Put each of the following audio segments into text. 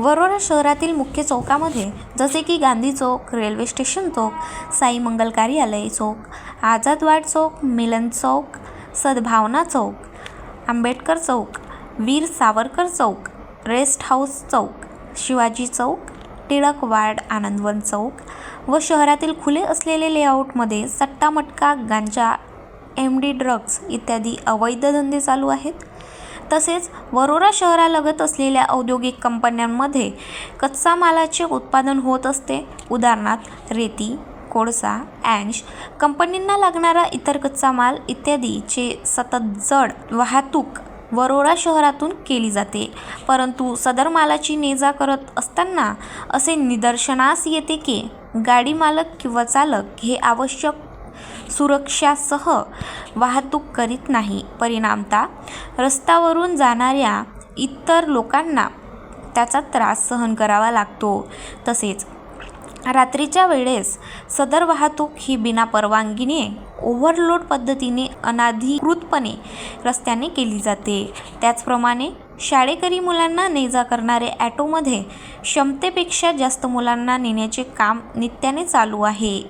वरोरा शहरातील मुख्य चौकामध्ये जसे की गांधी चौक रेल्वे स्टेशन चौक साई मंगल कार्यालय चौक आझादवाड चौक मिलन चौक Sadbhavana Chowk Ambedkar Chowk Veer Savarkar Chowk rest house Chowk Shivaji Chowk Tilak ward Anandwan Chowk व शहरातील खुले असलेले लेआउटमध्ये सट्टा मटका गांजा एम डी ड्रग्ज इत्यादी अवैध धंदे चालू आहेत. तसेच वरोरा शहरालगत असलेल्या औद्योगिक कंपन्यांमध्ये कच्चा मालाचे उत्पादन होत असते. उदाहरणार्थ रेती कोळसा ॲश कंपनींना लागणारा इतर कच्चा माल इत्यादीचे सतत जड वाहतूक वरोरा शहरातून केली जाते. परंतु सदर मालाची ने जा करत असताना असे निदर्शनास येते की गाडी मालक किंवा चालक हे आवश्यक सुरक्षासह वाहतूक करीत नाही. परिणामतः रस्त्यावरून जाणाऱ्या इतर लोकांना त्याचा त्रास सहन करावा लागतो. तसेच रात्रीच्या वेळेस सदर वाहतूक ही बिना परवानगीने ओव्हरलोड पद्धतीने अनाधिकृतपणे रस्त्याने केली जाते. त्याचप्रमाणे शाळेकरी मुलांना ने जा करणारे ॲटोमध्ये क्षमतेपेक्षा जास्त मुलांना नेण्याचे काम नित्याने चालू आहे.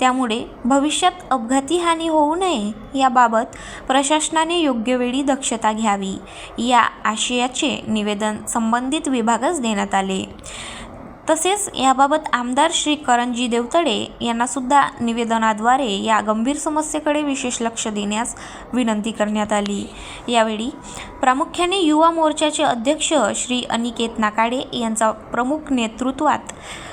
त्यामुळे भविष्यात अपघाती हानी होऊ नये याबाबत प्रशासनाने योग्य वेळी दक्षता घ्यावी या आशयाचे निवेदन संबंधित विभागास देण्यात आले. तसेच याबाबत आमदार श्री करंजी देवतडे यांनासुद्धा निवेदनाद्वारे या गंभीर समस्येकडे विशेष लक्ष देण्यास विनंती करण्यात आली. यावेळी प्रामुख्याने युवा मोर्चाचे अध्यक्ष श्री अनिकेत नाकाडे यांचा प्रमुख नेतृत्वात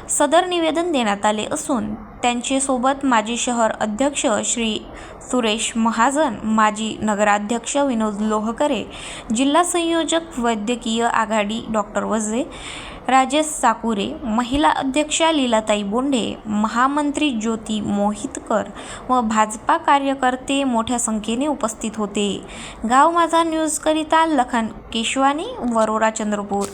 सदर निवेदन देण्यात आले असून त्यांचे सोबत माजी शहर अध्यक्ष श्री सुरेश महाजन माजी नगराध्यक्ष विनोद लोहकरे जिल्हा संयोजक वैद्यकीय आघाडी डॉक्टर वझे राजेश साकुरे महिला अध्यक्षा लीलाताई बोंडे महामंत्री ज्योती मोहितकर व भाजपा कार्यकर्ते मोठ्या संख्येने उपस्थित होते. गाव माझा न्यूजकरिता लखन केशवानी वरोरा चंद्रपूर.